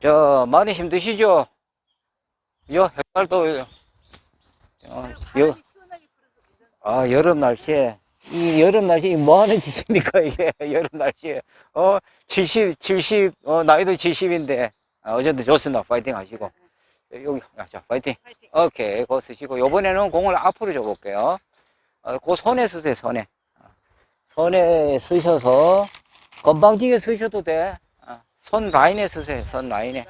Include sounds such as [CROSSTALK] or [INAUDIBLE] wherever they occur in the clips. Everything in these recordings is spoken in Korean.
저 많이 힘드시죠? 요 햇살도 요, 어, 요, 아 여름 날씨에 이 여름 날씨 뭐 하는 짓입니까 이게? [LAUGHS] 여름 날씨에. 어 70, 70 어, 나이도 70인데 어, 어제도 좋습니다. 파이팅 하시고 여기 아, 자 파이팅. 파이팅. 오케이 그거 쓰시고 요번에는 공을 앞으로 줘볼게요. 어, 그 손에 쓰세요 손에. 어, 손에 쓰셔서 건방지게 쓰셔도 돼손 라인에 쓰세요 손 라인에.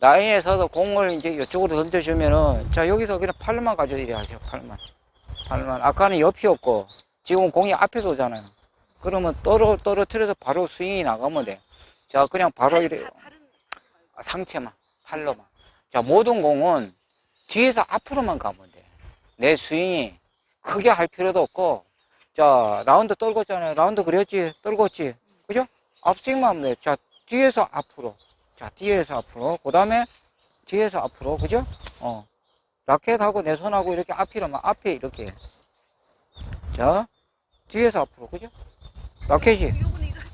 라인에서도 공을 이제 이쪽으로 던져주면은 자 여기서 그냥 팔만 가지고 이래 하세요 팔만. 팔만. 아까는 옆이었고 지금 공이 앞에서 오잖아요. 그러면 떨어 떨어뜨려서 바로 스윙이 나가면 돼 자 그냥 바로 이래. 아, 상체만. 팔로만 자 모든 공은 뒤에서 앞으로만 가면 돼 내 스윙이 크게 할 필요도 없고 자 라운드 떨궜잖아요 라운드 그렸지 떨궜지 그죠 앞스윙만 하면 돼 자 뒤에서 앞으로 자, 뒤에서 앞으로. 그 다음에 뒤에서 앞으로. 그죠? 어. 라켓하고 내 손하고 이렇게 앞이라면 앞에 이렇게. 자, 뒤에서 앞으로. 그죠? 라켓이.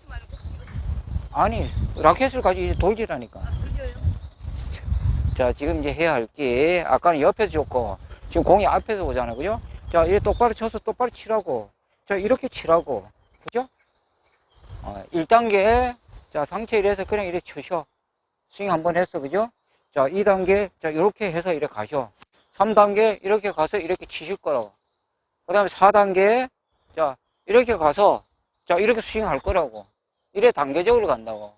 말고 아니, 라켓을 가지고 이제 돌리라니까. 아. 자, 지금 이제 해야 할 게, 아까는 옆에서 줬고, 지금 공이 앞에서 오잖아요. 그죠? 자, 이렇게 똑바로 쳐서 똑바로 치라고. 자, 이렇게 치라고. 그죠? 어, 1단계, 자, 상체 이래서 그냥 이렇게 쳐셔. 스윙 한번 했어. 그죠? 자, 2단계, 자, 이렇게 해서 이렇게 가셔. 3단계, 이렇게 가서 이렇게 치실 거라고. 그 다음에 4단계, 자, 이렇게 가서, 자, 이렇게 스윙 할 거라고. 이래 단계적으로 간다고.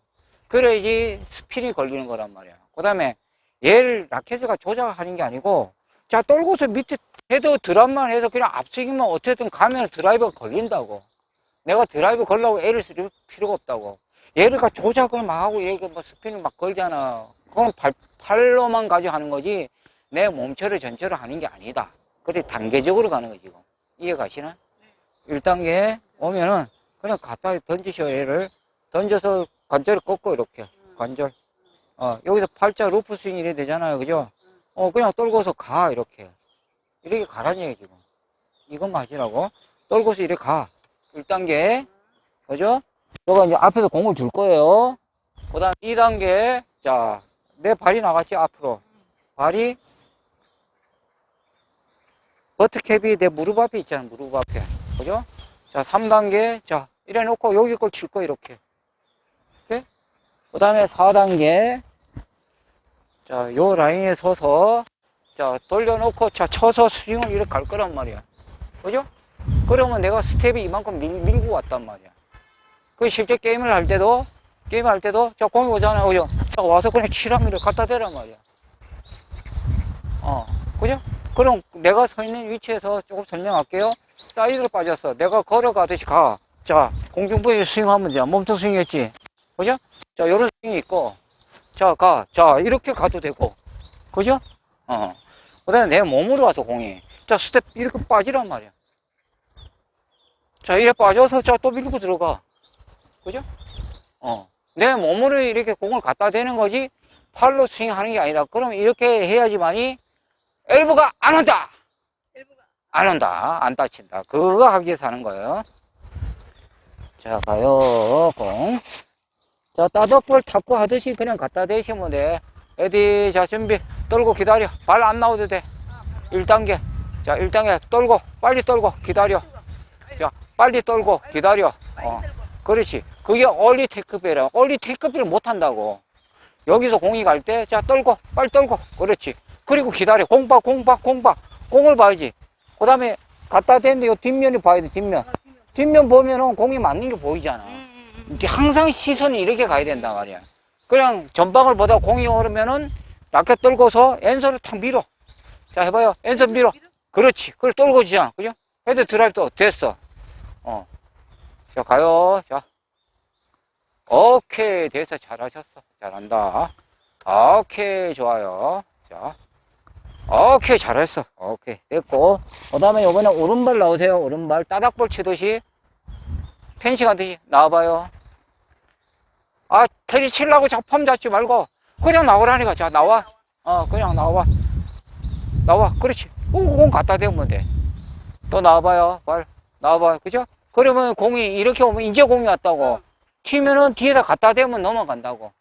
그래야지 스핀이 걸리는 거란 말이야. 그 다음에 얘를 라켓가 조작하는 게 아니고, 자, 떨고서 밑에 헤드 드랍만 해서 그냥 앞서기만 어쨌든 가면 드라이버가 걸린다고. 내가 드라이브 걸라고 애를 쓸 필요가 없다고. 얘를 가 조작을 막 하고 이렇게 뭐 스핀을 막 걸잖아. 그건 발, 팔로만 가지고 하는 거지, 내 몸체를 전체로 하는 게 아니다. 그래, 단계적으로 가는 거지, 이거. 이해 가시나? 1단계 오면은 그냥 갖다 던지셔, 얘를. 던져서 관절을 꺾고, 이렇게. 관절. 어, 여기서 팔자 루프 스윙 이래 되잖아요. 그죠? 어, 그냥 떨고서 가, 이렇게. 이렇게 가라는 얘기, 지금. 이건 맞으라고. 떨고서 이렇게 가. 1단계. 그죠? 너가 이제 앞에서 공을 줄 거예요. 그 다음 2단계. 자, 내 발이 나갔지, 앞으로. 발이, 버트캡이 내 무릎 앞에 있잖아, 무릎 앞에. 그죠? 자, 3단계. 자, 이래 놓고 여기 걸 칠 거. 이렇게. 그 다음에 4단계. 자, 요 라인에 서서, 자, 돌려놓고, 자, 쳐서 스윙을 이렇게 갈 거란 말이야. 그죠? 그러면 내가 스텝이 이만큼 밀, 밀고 왔단 말이야. 그 실제 게임을 할 때도, 게임 할 때도, 자, 공이 오잖아요. 그죠? 자, 와서 그냥 치라미를 갖다 대란 말이야. 어, 그죠? 그럼 내가 서 있는 위치에서 조금 설명할게요. 사이드로 빠졌어. 내가 걸어가듯이 가. 자, 공중부에 스윙하면 돼. 몸통 스윙했지. 그죠? 자, 요런 스윙이 있고. 자, 가. 자, 이렇게 가도 되고. 그죠? 어. 그 다음에 내 몸으로 와서 공이. 자, 스텝 이렇게 빠지란 말이야. 자, 이래 빠져서 자, 또 밀고 들어가. 그죠? 어. 내 몸으로 이렇게 공을 갖다 대는 거지, 팔로 스윙 하는 게 아니다. 그럼 이렇게 해야지만이 엘보가 안 온다! 일부가 안 온다. 안 다친다. 그거 하기 위해서 하는 거예요. 자, 가요, 공. 자, 따덕볼 탁구 하듯이 그냥 갖다 대시면 돼. 에디, 자, 준비. 떨고 기다려. 발 안 나오도 돼. 아, 바로 1단계. 자, 1단계. 떨고, 빨리 떨고, 기다려. 자, 빨리 떨고, 기다려. 어. 그렇지. 그게 얼리 테이크배라. 얼리 테이크배를 못 한다고. 여기서 공이 갈 때, 자, 떨고, 빨리 떨고. 그렇지. 그리고 기다려. 공 봐, 공 봐, 공 봐. 공을 봐야지. 그 다음에 갖다 대는데 요 뒷면이 봐야 돼, 뒷면. 뒷면 보면은 공이 맞는 게 보이잖아. 항상 시선이 이렇게 가야 된단 말이야. 그냥 전방을 보다 공이 오르면은 라켓 떨고서 엔서를 탁 밀어. 자, 해봐요. 엔서 밀어. 그렇지. 그걸 떨고 지잖아. 그죠? 헤드 드라이브 또 됐어. 어. 자, 가요. 자. 오케이. 됐어. 잘하셨어. 잘한다. 오케이. 좋아요. 자. 오케이. 잘했어. 오케이. 됐고. 그 다음에 요번에 오른발 나오세요. 오른발. 따닥볼 치듯이. 펜싱 하듯이. 나와봐요. 아, 테리 칠라고 작품 잡지 말고. 그냥 나오라니까. 자, 나와. 어, 그냥 나와. 나와. 그렇지. 오, 공 갖다 대면 돼. 또 나와봐요. 발. 나와봐요. 그죠? 그러면 공이 이렇게 오면 이제 공이 왔다고. 응. 튀면은 뒤에다 갖다 대면 넘어간다고.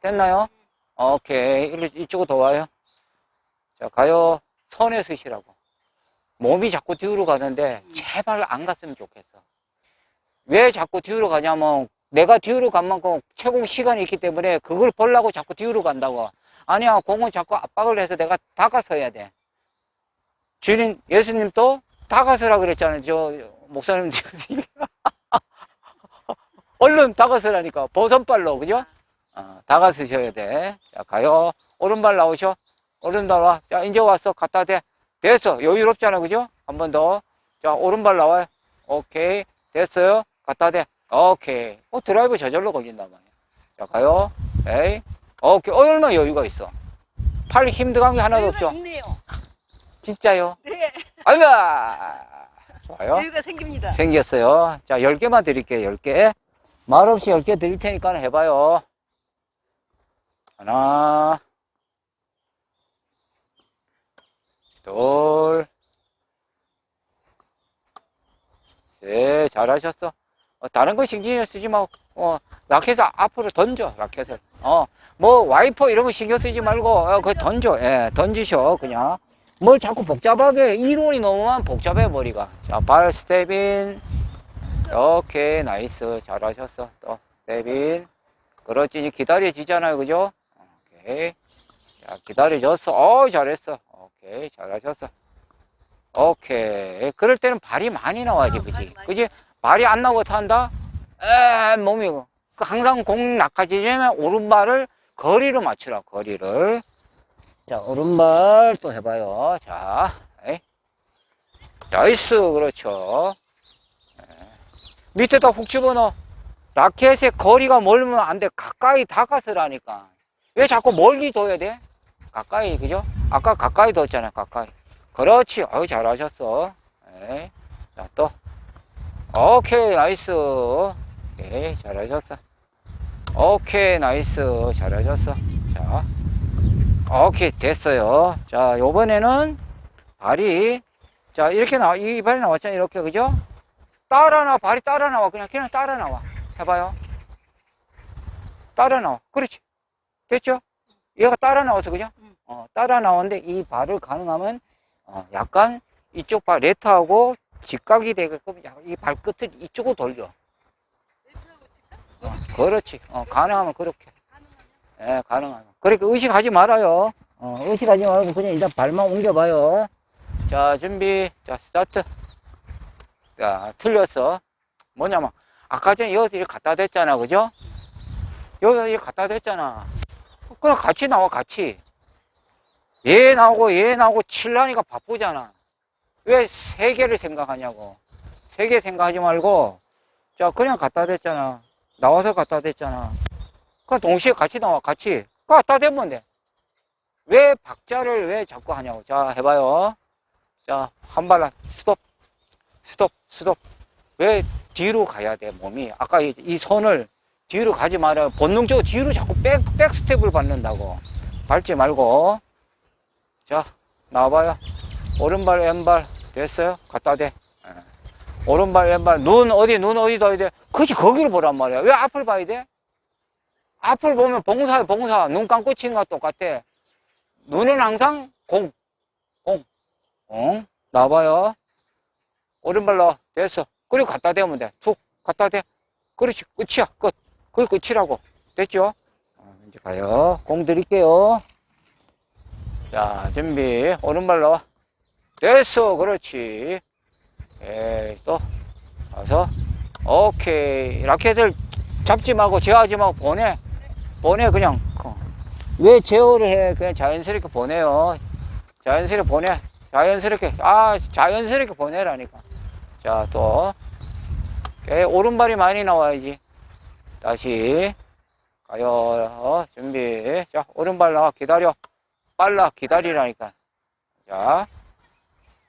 됐나요? 오케이. 이쪽으로 더 와요. 자, 가요. 선에 서시라고. 몸이 자꾸 뒤로 가는데, 음. 제발 안 갔으면 좋겠어. 왜 자꾸 뒤로 가냐면, 내가 뒤로 간 만큼 채공 시간이 있기 때문에 그걸 보려고 자꾸 뒤로 간다고. 아니야, 공은 자꾸 압박을 해서 내가 다가서야 돼. 주님, 예수님도 다가서라 그랬잖아요. 저, 목사님. [LAUGHS] 얼른 다가서라니까. 보선발로, 그죠? 어, 다가서셔야 돼. 자, 가요. 오른발 나오셔. 오른발 와. 자, 이제 왔어. 갖다 대. 됐어. 여유롭잖아. 그죠? 한 번 더. 자, 오른발 나와요. 오케이. 됐어요. 갖다 대. 오케이. 어, 드라이브 저절로 걸린단 말이야. 자, 가요. 에이. 오케이. 어, 얼마나 여유가 있어. 팔 힘들어간 게 하나도 없죠. 있네요. 진짜요. 네. 아이가 좋아요. 여유가 생깁니다. 생겼어요. 자, 10개만 드릴게요, 10개. 말없이 10개 드릴 테니까 해봐요. 하나, 둘, 셋, 잘하셨어. 어, 다른 거 신경 쓰지 말고, 어, 라켓을 앞으로 던져, 라켓을. 어, 뭐, 와이퍼 이런 거 신경 쓰지 말고, 어, 그거 던져, 예, 던지셔, 그냥. 뭘 자꾸 복잡하게, 이론이 너무만 복잡해, 머리가. 자, 발 스텝인. 오케이, 나이스. 잘하셨어. 또, 스텝인. 그렇지, 기다려지잖아요, 그죠? 오케이. 자, 기다려줬어. 어 잘했어. 오케이, 잘하셨어. 오케이. 그럴 때는 발이 많이 나와야지, 어, 그지? 그지? 발이 안 나오고 탄다? 에, 몸이, 그 항상 공 낚아지려면 오른발을 거리로 맞추라, 거리를. 자, 오른발 또 해봐요. 자, 에이. 나이스, 그렇죠. 에. 밑에다 훅 집어넣어. 라켓의 거리가 멀면 안 돼. 가까이 다가서라니까. 왜 자꾸 멀리 둬야 돼? 가까이, 그죠? 아까 가까이 뒀잖아, 가까이. 그렇지. 어우, 잘하셨어. 에이. 자, 또. 오케이, 나이스. 오케이, 잘하셨어. 오케이, 나이스. 잘하셨어. 자. 오케이, 됐어요. 자, 요번에는 발이, 자, 이렇게 나와, 이 발이 나왔잖아, 이렇게, 그죠? 따라 나와, 발이 따라 나와. 그냥, 그냥 따라 나와. 해봐요. 따라 나와. 그렇지. 됐죠? 얘가 따라 나와서, 그죠? 응. 어, 따라 나오는데 이 발을 가능하면, 어, 약간 이쪽 발, 레트하고 직각이 되게끔 약- 이 발끝을 이쪽으로 돌려. 어, 그렇지. 어, 가능하면 그렇게. 예, 가능하면. 그러니까 의식하지 말아요. 어, 의식하지 말고 그냥 일단 발만 옮겨봐요. 자, 준비. 자, 스타트. 자, 틀렸어. 뭐냐면, 아까 전에 여기서 이렇게 갖다 댔잖아. 그죠? 여기서 이렇게 갖다 댔잖아. 그냥 같이 나와, 같이. 얘 나오고 얘 나오고 칠라니까 바쁘잖아. 왜세 개를 생각하냐고. 세개 생각하지 말고, 자, 그냥 갖다 댔잖아. 나와서 갖다 댔잖아. 그냥 동시에 같이 나와, 같이. 갖다 대면 돼. 왜 박자를 왜 자꾸 하냐고. 자, 해봐요. 자, 한 발만, 스톱, 스톱, 스톱. 왜 뒤로 가야 돼, 몸이? 아까 이, 이 손을 뒤로 가지 말아요. 본능적으로 뒤로 자꾸 백, 백 스텝을 밟는다고. 밟지 말고. 자, 나와봐요. 오른발, 왼발. 됐어요? 갖다 대. 예. 오른발, 왼발. 눈 어디, 눈 어디 둬야 돼? 그지 거기를 보란 말이야. 왜 앞을 봐야 돼? 앞을 보면 봉사야, 봉사. 눈 감고 치는 거랑 똑같아. 눈은 항상 공, 공, 공. 나와봐요. 오른발로 됐어. 그리고 갖다 대면 돼. 툭, 갖다 대. 그렇지, 끝이야, 끝. 그게 끝이라고. 됐죠? 어, 이제 가요. 공 드릴게요. 자, 준비. 오른발로. 됐어, 그렇지. 에이, 또. 가서. 오케이. 라켓을 잡지 말고, 제어하지 말고, 보내. 보내, 그냥. 어. 왜 제어를 해? 그냥 자연스럽게 보내요. 자연스럽게 보내. 자연스럽게. 아, 자연스럽게 보내라니까. 자, 또. 오케이. 오른발이 많이 나와야지. 다시. 가요. 어, 준비. 자, 오른발 나와. 기다려. 빨라. 기다리라니까. 자.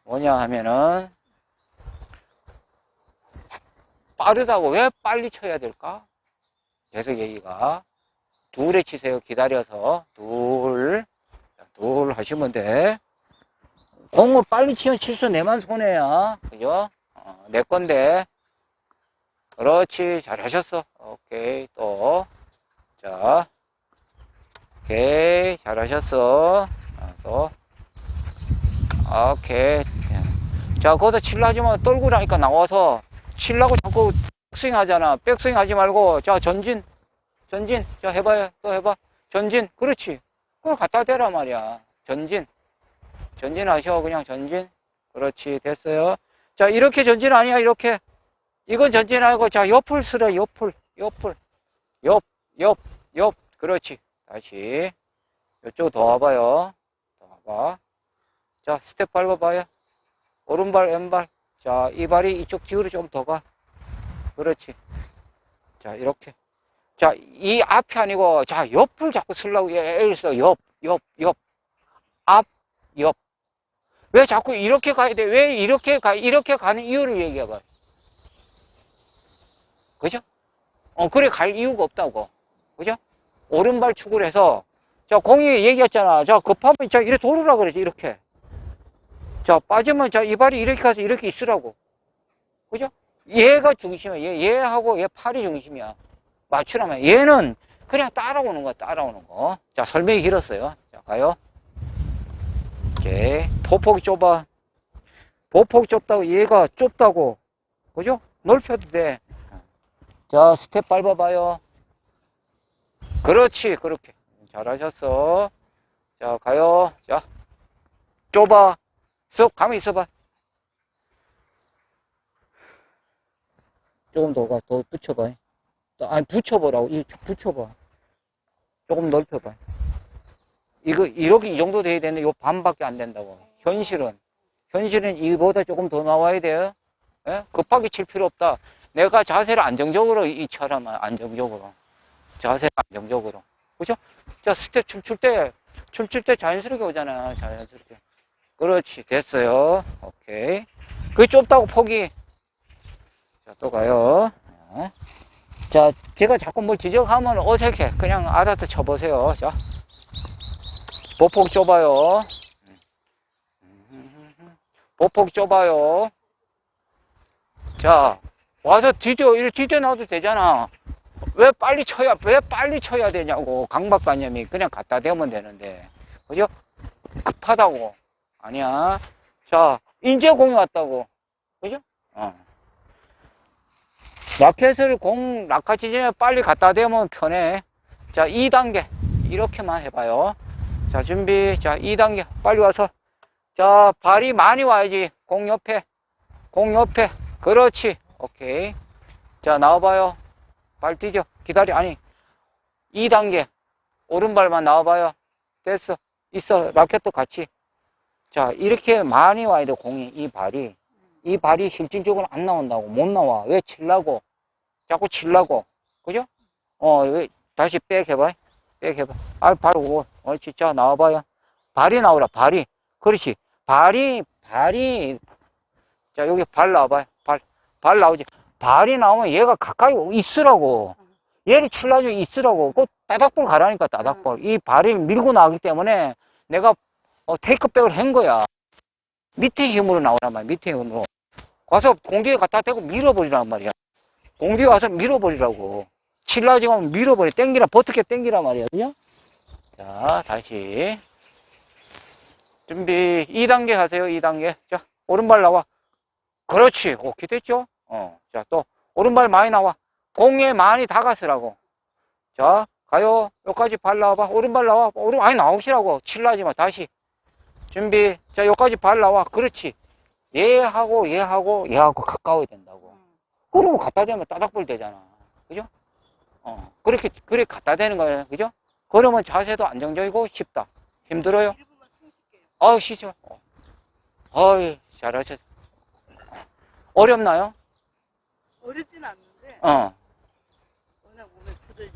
뭐냐 하면은. 빠르다고 왜 빨리 쳐야 될까? 계속 얘기가. 둘에 치세요. 기다려서. 둘. 자, 둘 하시면 돼. 공을 빨리 치면 칠수 내만 손해야. 그죠? 어, 내 건데. 그렇지. 잘하셨어. 오케이. 또. 자. 오케이. 잘하셨어. 아, 또. 오케이. 자, 거기서 칠라지 마. 떨고 나니까 나와서 칠라고 자꾸 백스윙 하잖아. 백스윙 하지 말고, 자, 전진. 전진. 자, 해봐요. 또 해봐. 전진. 그렇지. 그걸 갖다 대라 말이야. 전진. 전진 하셔. 그냥 전진. 그렇지. 됐어요. 자, 이렇게 전진 아니야. 이렇게. 이건 전진 아니고, 자, 옆을 쓰래. 옆을. 옆을. 옆, 옆, 옆. 그렇지. 다시. 이쪽 더 와봐요. 더 와봐. 자, 스텝 밟아봐요. 오른발, 왼발. 자, 이 발이 이쪽 뒤로 좀 더 가. 그렇지. 자, 이렇게. 자, 이 앞이 아니고, 자, 옆을 자꾸 쓰려고, 예를 들어, 옆, 옆, 옆. 앞, 옆. 왜 자꾸 이렇게 가야 돼? 왜 이렇게 가, 이렇게 가는 이유를 얘기해봐. 그죠? 어, 그래 갈 이유가 없다고. 그죠? 오른발 축을 해서, 자, 공이 얘기했잖아. 자, 급하면, 자, 이렇게 돌으라 그러지, 이렇게. 자, 빠지면, 자, 이 발이 이렇게 가서 이렇게 있으라고. 그죠? 얘가 중심이야. 얘, 얘하고 얘 팔이 중심이야. 맞추라면. 얘는 그냥 따라오는 거야, 따라오는 거. 자, 설명이 길었어요. 자, 가요. 오케이. 보폭이 좁아. 보폭이 좁다고, 얘가 좁다고. 그죠? 넓혀도 돼. 자, 스텝 밟아봐요. 그렇지, 그렇게. 잘하셨어. 자, 가요. 자, 좁아. 쓱, 가만히 있어봐. 조금 더 가, 더 붙여봐. 또, 아니, 붙여보라고. 이 붙여봐. 조금 넓혀봐. 이거, 이렇게 이 정도 돼야 되는데, 요 반밖에 안 된다고. 현실은. 현실은 이보다 조금 더 나와야 돼요. 예? 급하게 칠 필요 없다. 내가 자세를 안정적으로 이 처럼 안정적으로. 자세 안정적으로. 그죠? 자, 스텝 춤출 때, 춤출 때 자연스럽게 오잖아. 자연스럽게. 그렇지. 됐어요. 오케이. 그게 좁다고 포기. 자, 또 가요. 어. 자, 제가 자꾸 뭘 지적하면 어색해. 그냥 아다트 쳐보세요. 자. 보폭 좁아요. 보폭 좁아요. 자, 와서 디뎌, 이렇게 디뎌 놔도 되잖아. 왜 빨리 쳐야, 왜 빨리 쳐야 되냐고. 강박관념이 그냥 갖다 대면 되는데. 그죠? 급하다고. 아니야. 자, 인제 공이 왔다고. 그죠? 어. 라켓을 공, 라켓 지점에 빨리 갖다 대면 편해. 자, 2단계. 이렇게만 해봐요. 자, 준비. 자, 2단계. 빨리 와서. 자, 발이 많이 와야지. 공 옆에. 공 옆에. 그렇지. 오케이. 자, 나와봐요. 발 뛰죠. 기다려. 아니. 2단계. 오른발만 나와봐요. 됐어. 있어. 라켓도 같이. 자, 이렇게 많이 와야 돼, 공이. 이 발이. 이 발이 실질적으로 안 나온다고. 못 나와. 왜 칠라고? 자꾸 칠라고. 그죠? 어, 왜, 다시 백 해봐. 백 해봐. 아, 발 오고. 어, 진짜 나와봐요. 발이 나오라, 발이. 그렇지. 발이, 발이. 자, 여기 발 나와봐요. 발. 발 나오지. 발이 나오면 얘가 가까이 있으라고. 얘를 칠라고 있으라고. 그 따닥볼 가라니까, 따닥볼. 이 발이 밀고 나가기 때문에 내가 어, 테이크백을 한 거야. 밑에 힘으로 나오란 말이야, 밑에 힘으로. 가서 공기에 갖다 대고 밀어버리란 말이야. 공기에 와서 밀어버리라고. 칠라지면 밀어버려. 땡기라, 버떻게 땡기란 말이야. 그죠? 자, 다시. 준비. 2단계 하세요, 2단계. 자, 오른발 나와. 그렇지. 오케이 됐죠? 어. 자, 또, 오른발 많이 나와. 공에 많이 다가서라고. 자, 가요. 여기까지 발 나와봐. 오른발 나와. 오른, 아니, 나오시라고. 칠라지 마. 다시. 준비. 자, 여기까지 발 나와. 그렇지. 얘하고 얘하고 얘하고 가까워야 된다고. 그러면 갖다 대면 따닥볼 되잖아. 그죠? 어. 그렇게, 그렇게 갖다 대는 거예요. 그죠? 그러면 자세도 안정적이고 쉽다. 힘들어요? 1분만 숨 쉴게요. 아우, 쉬죠. 어. 어이, 잘하셨. 어렵나요? 어렵진 않는데 어. 워낙 몸에 굳어져.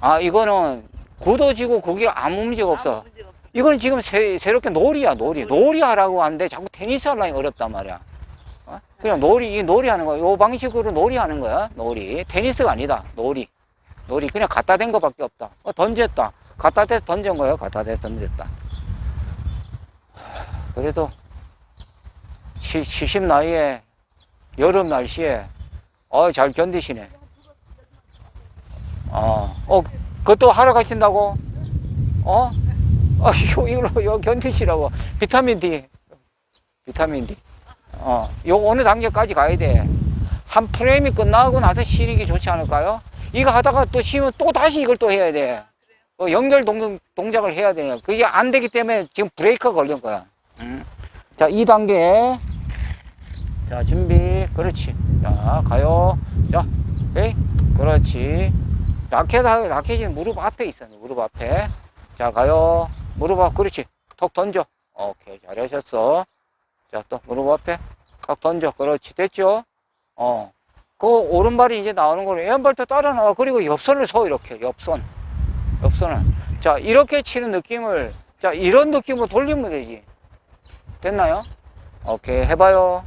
아, 이거는 굳어지고 그게 아무 문제가 없어. 아무 문제가 없어. 이건 지금 새, 새롭게 놀이야, 놀이. 놀이 하라고 하는데 자꾸 테니스 하려니 어렵단 말이야. 어? 그냥 놀이, 이 놀이 하는 거야. 요 방식으로 놀이 하는 거야, 놀이. 테니스가 아니다, 놀이. 놀이. 그냥 갖다 댄 거밖에 없다. 어, 던졌다. 갖다 대서 던진 거예요, 갖다 대서 던졌다. 그래도 70 나이에 여름 날씨에 어, 잘 견디시네. 어, 어, 그것도 하러 가신다고? 어? 아, 이거, 이거 견디시라고. 비타민 D. 비타민 D. 어, 요 어느 단계까지 가야 돼. 한 프레임이 끝나고 나서 쉬는 게 좋지 않을까요? 이거 하다가 또 쉬면 또 다시 이걸 또 해야 돼. 어, 연결 동, 동작을 해야 돼요. 그게 안 되기 때문에 지금 브레이크가 걸린 거야. 음. 자, 2단계. 자, 준비. 그렇지. 자, 가요. 자, 오케이. 그렇지. 라켓, 라켓이 무릎 앞에 있어. 무릎 앞에. 자, 가요. 무릎 앞, 그렇지. 턱 던져. 오케이. 잘하셨어. 자, 또 무릎 앞에. 턱 던져. 그렇지. 됐죠? 어. 그 오른발이 이제 나오는 거를 왼발도 따라 나와. 그리고 옆선을 서, 이렇게. 옆선. 옆선을. 자, 이렇게 치는 느낌을, 자, 이런 느낌으로 돌리면 되지. 됐나요? 오케이. 해봐요.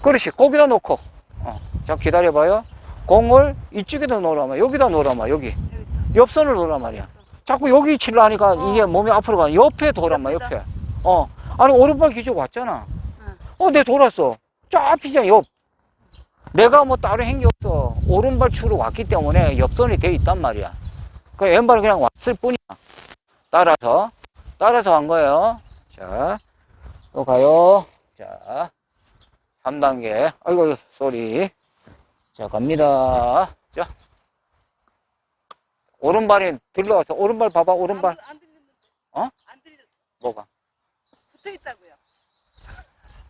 그렇지. 거기다 놓고. 어. 자, 기다려봐요. 공을 이쪽에다 놓으라마. 여기다 놓으라마. 여기. 옆선을 놓으란 말이야. 자꾸 여기 칠라 하니까 어. 이게 몸이 앞으로 가. 옆에 돌란 말이야, 옆에다. 옆에. 어. 아니, 오른발 기적 왔잖아. 응. 어, 내 돌았어. 저 앞이잖아, 옆. 내가 뭐 따로 한게 없어. 오른발 축으로 왔기 때문에 옆선이 돼 있단 말이야. 그 왼발은 그냥 왔을 뿐이야. 따라서, 따라서 한 거예요. 자, 또 가요. 자, 3단계. 아이고, 쏘리. 자, 갑니다. 자. 오른발이 들러와서, 오른발 봐봐, 오른발. 안, 안 들리는데. 어? 안 들렸어. 뭐가? 붙어 있다고요.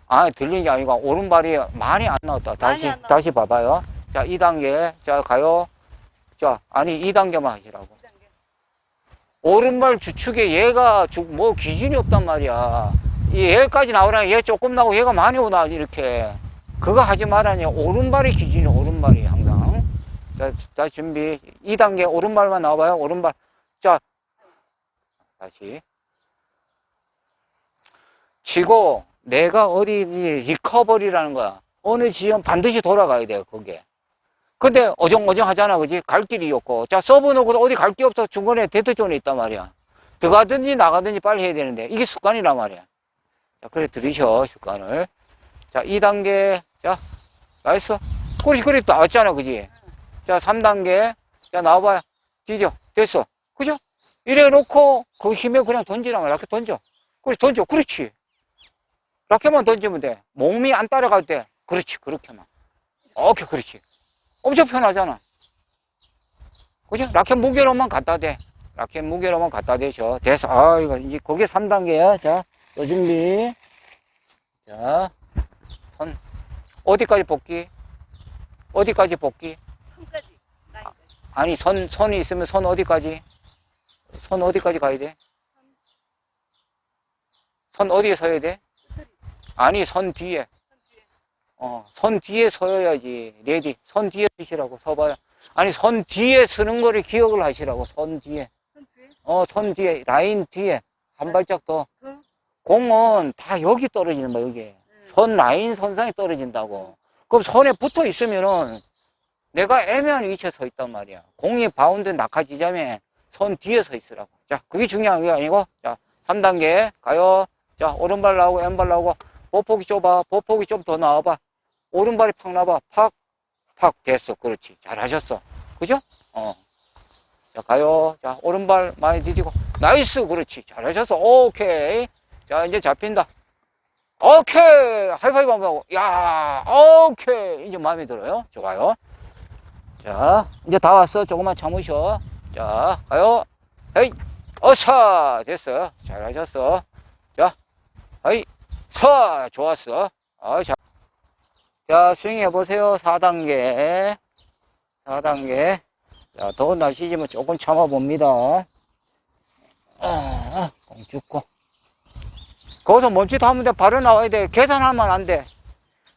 아, 들리는 게 아니고, 오른발이 많이 안 나왔다. 다시, 안 나왔다. 다시 봐봐요. 자, 2단계. 자, 가요. 자, 아니, 2단계만 하시라고. 2단계. 오른발 주축에 얘가 주, 뭐 기준이 없단 말이야. 이 얘까지 나오라, 얘 조금 나오고 얘가 많이 오나, 이렇게. 그거 하지 말아니. 오른발이 기준이 오른발이 항상. 자, 자, 준비. 2단계 오른발만 나와봐요. 오른발. 자, 다시. 치고, 내가 어디, 이 리커버리라는 거야. 어느 지점 반드시 돌아가야 돼, 거기에. 근데 어정어정 하잖아, 그지? 갈 길이 없고. 자, 서브 놓고도 어디 갈게 없어. 중간에 데드존에 있단 말이야. 들어가든지 나가든지 빨리 해야 되는데, 이게 습관이란 말이야. 자, 그래, 들이셔, 습관을. 자, 2단계. 자, 나이스. 그렇지, 그래, 나왔잖아, 그지? 자, 3단계. 자, 나와봐요. 뒤져. 됐어. 그죠? 이래 놓고, 그 힘에 그냥 거야. 라켓 던져. 그래, 던져. 그렇지. 라켓만 던지면 돼. 몸이 안 따라갈 때. 그렇지, 그렇게만. 오케이, 그렇지. 엄청 편하잖아. 그죠? 라켓 무게로만 갖다 대. 라켓 무게로만 갖다 대셔. 됐어. 아, 이거 이제 그게 3단계야. 자, 요 준비. 자, 선. 어디까지 복귀? 어디까지 복귀? 선까지. 라인까지. 아니, 선, 선이 있으면 선 어디까지? 선 어디까지 가야 돼? 선 어디에 서야 돼? 아니, 선 뒤에. 선 뒤에. 어, 선 뒤에 서야지. 레디. 선 뒤에 서시라고 서봐요. 아니, 선 뒤에 서는 거를 기억을 하시라고. 선 뒤에. 선 뒤에. 어, 선 뒤에. 라인 뒤에. 한 발짝 더. 더. 공은 다 여기 떨어지는 거야, 여기. 응. 선 라인 선상에 떨어진다고. 그럼 선에 붙어 있으면은 내가 애매한 위치에 서 있단 말이야. 공이 바운드 낙하 지점에 선 뒤에 서 있으라고. 자, 그게 중요한 게 아니고, 자, 3단계 가요. 자, 오른발 나오고 왼발 나오고, 보폭이 좁아. 보폭이 좀 더 나와봐. 오른발이 팍 나봐. 팍, 팍. 됐어. 그렇지. 잘하셨어. 그죠? 어. 자, 가요. 자, 오른발 많이 디디고. 나이스. 그렇지. 잘하셨어. 오케이. 자, 이제 잡힌다. 오케이! 하이파이브 한번 하고. 야, 오케이! 이제 마음에 들어요. 좋아요. 자, 이제 다 왔어. 조금만 참으셔. 자, 가요. 헤이! 어서! 됐어. 잘하셨어. 자, 헤이! 서! 좋았어. 아, 자. 자, 스윙 해보세요. 4단계. 4단계. 자, 더운 날씨지만 조금 참아봅니다. 아, 공 죽고. 거기서 멈칫 하면 돼. 바로 나와야 돼. 계산하면 안 돼.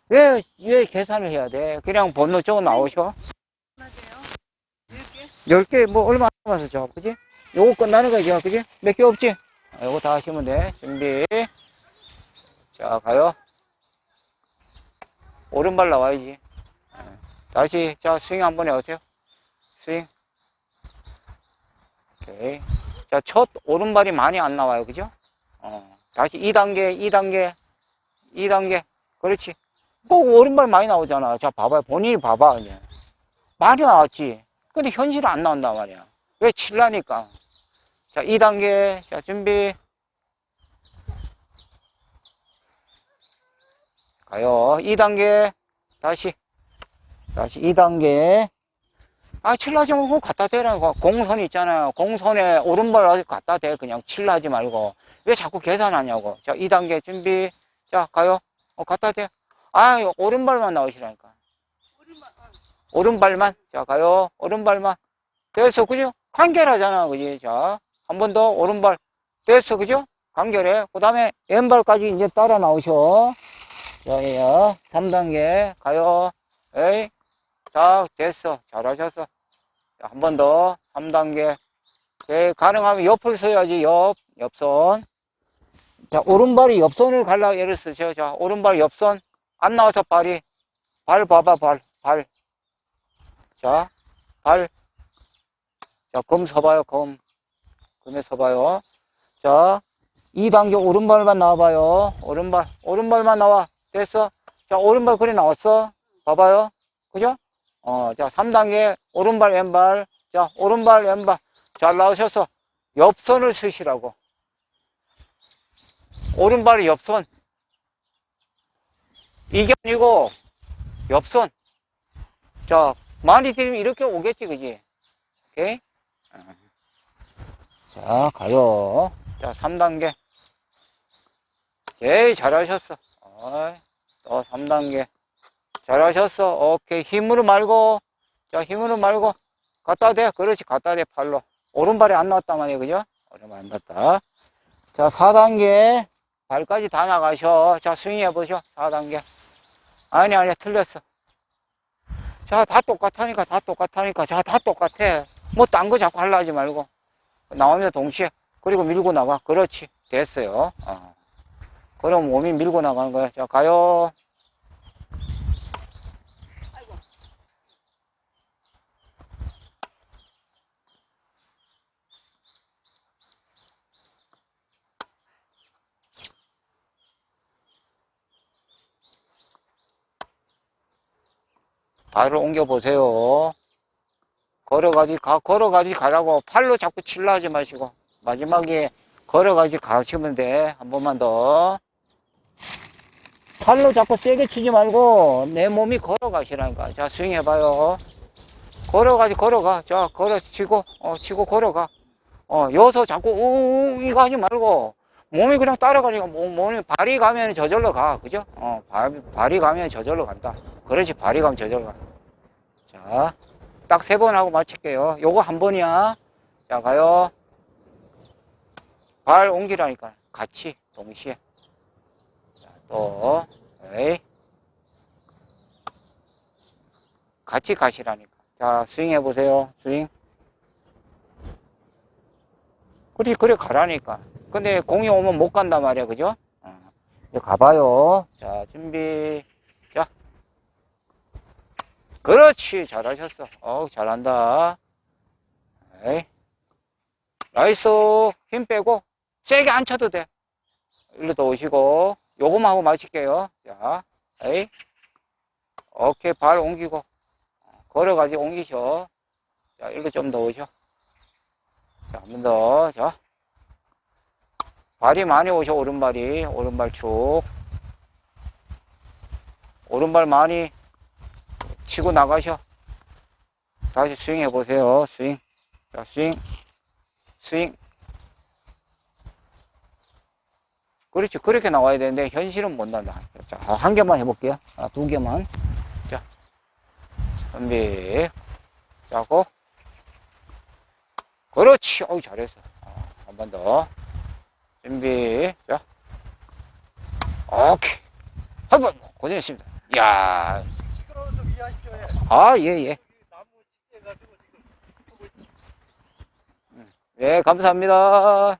왜, 왜 계산을 해야 돼? 그냥 번호 적어 나오셔. 하세요. 이렇게. 10개, 뭐, 얼마 안 저, 그지? 요거 끝나는 거죠, 그지? 몇 개 없지? 아, 요거 다 하시면 돼. 준비. 자, 가요. 오른발 나와야지. 예. 다시, 자, 스윙 한번 해보세요. 스윙. 오케이. 자, 첫 오른발이 많이 안 나와요, 그죠? 어. 다시 2단계, 2단계, 2단계. 그렇지. 꼭 오른발 많이 나오잖아. 자, 봐봐요. 본인이 봐봐, 이제. 많이 나왔지. 근데 현실은 안 나온단 말이야. 왜 칠라니까. 자, 2단계. 자, 준비. 가요. 2단계. 다시. 다시 2단계. 아, 칠라지 말고 갖다 대라고. 공선 있잖아요. 공선에 오른발 아직 갖다 대. 그냥 칠라지 말고. 왜 자꾸 계산하냐고. 자, 2단계 준비. 자, 가요. 어, 갖다 대. 아, 오른발만 나오시라니까. 오른발만. 자, 가요. 오른발만. 됐어, 그죠? 간결하잖아, 그지? 자, 한 번 더, 오른발. 됐어, 그죠? 간결해. 그 다음에 왼발까지 이제 따라 나오셔. 자, 얘야. 3단계. 가요. 에이. 자, 됐어. 잘하셨어. 자, 한 번 더. 3단계. 네, 가능하면 옆을 서야지, 옆. 옆선. 자, 오른발이 옆선을 갈라 예를 쓰죠. 자, 오른발 옆선. 안 나와서 발이. 발 봐봐, 발. 발. 자, 발. 자, 검 서봐요, 검. 검에 서봐요. 자, 2단계 오른발만 나와봐요. 오른발, 오른발만 나와. 됐어? 자, 오른발 그래 나왔어. 봐봐요. 그죠? 어, 자, 3단계 오른발, 왼발. 자, 오른발, 왼발. 잘 나오셔서 옆선을 쓰시라고. 오른발이 옆선. 이게 아니고, 옆선. 자, 많이 들으면 이렇게 오겠지, 그지? 오케이? 어. 자, 가요. 자, 3단계. 에이, 잘하셨어. 어이, 또 3단계. 잘하셨어. 오케이. 힘으로 말고. 자, 힘으로 말고. 갖다 대. 그렇지. 갖다 대. 팔로. 오른발이 안 나왔단 말이에요. 그죠? 오른발 안 나왔다. 자, 4단계. 발까지 다 나가셔. 자, 스윙 해보셔. 4단계. 아니, 아니, 틀렸어. 자, 다 똑같으니까, 다 똑같으니까. 자, 다 똑같아. 뭐, 딴 거 자꾸 하려 하지 말고. 나오면 동시에. 그리고 밀고 나가. 그렇지. 됐어요. 어. 그럼 몸이 밀고 나가는 거야. 자, 가요. 발을 옮겨보세요. 걸어가지, 가, 걸어가지 가라고. 팔로 자꾸 칠라 하지 마시고. 마지막에 걸어가지 가시면 돼. 한 번만 더. 팔로 자꾸 세게 치지 말고 내 몸이 걸어가시라니까. 자, 스윙 해봐요. 걸어가지, 걸어가. 자, 걸어, 치고, 어, 치고 걸어가. 어, 여기서 자꾸, 우, 이거 하지 말고. 몸이 그냥 따라가니까, 몸, 몸이, 발이 가면 저절로 가. 그죠? 어, 발, 발이 가면 저절로 간다. 그렇지, 발이 가면 저절로 가. 자, 딱 세 번 하고 마칠게요. 요거 한 번이야. 자, 가요. 발 옮기라니까. 같이, 동시에. 자, 또, 에이. 같이 가시라니까. 자, 스윙 해보세요. 스윙. 그래, 그래, 가라니까. 근데 공이 오면 못 간단 말이야. 그죠? 어. 이제 가봐요. 자, 준비. 자. 그렇지. 잘하셨어. 어우, 잘한다. 에이. 나이스. 힘 빼고. 세게 안 쳐도 돼. 일로 더 오시고. 요거만 하고 마칠게요. 자, 에이. 오케이. 발 옮기고. 걸어가지 고 옮기셔. 자, 일로 좀 더 오셔. 자, 한 번 더. 자. 발이 많이 오셔, 오른발이. 오른발 쭉. 오른발 많이 치고 나가셔. 다시 스윙 해보세요. 스윙. 자, 스윙. 스윙. 그렇지. 그렇게 나와야 되는데, 현실은 못 난다. 자, 한 개만 해볼게요. 아, 두 개만. 자. 준비. 자고. 그렇지. 어우, 잘했어. 한 번 더. 준비. 자. 오케이. 한번 고생했습니다. 야 시끄러워서 좀 이해하십시오. 예. 아, 예, 예. 지금 네, 감사합니다.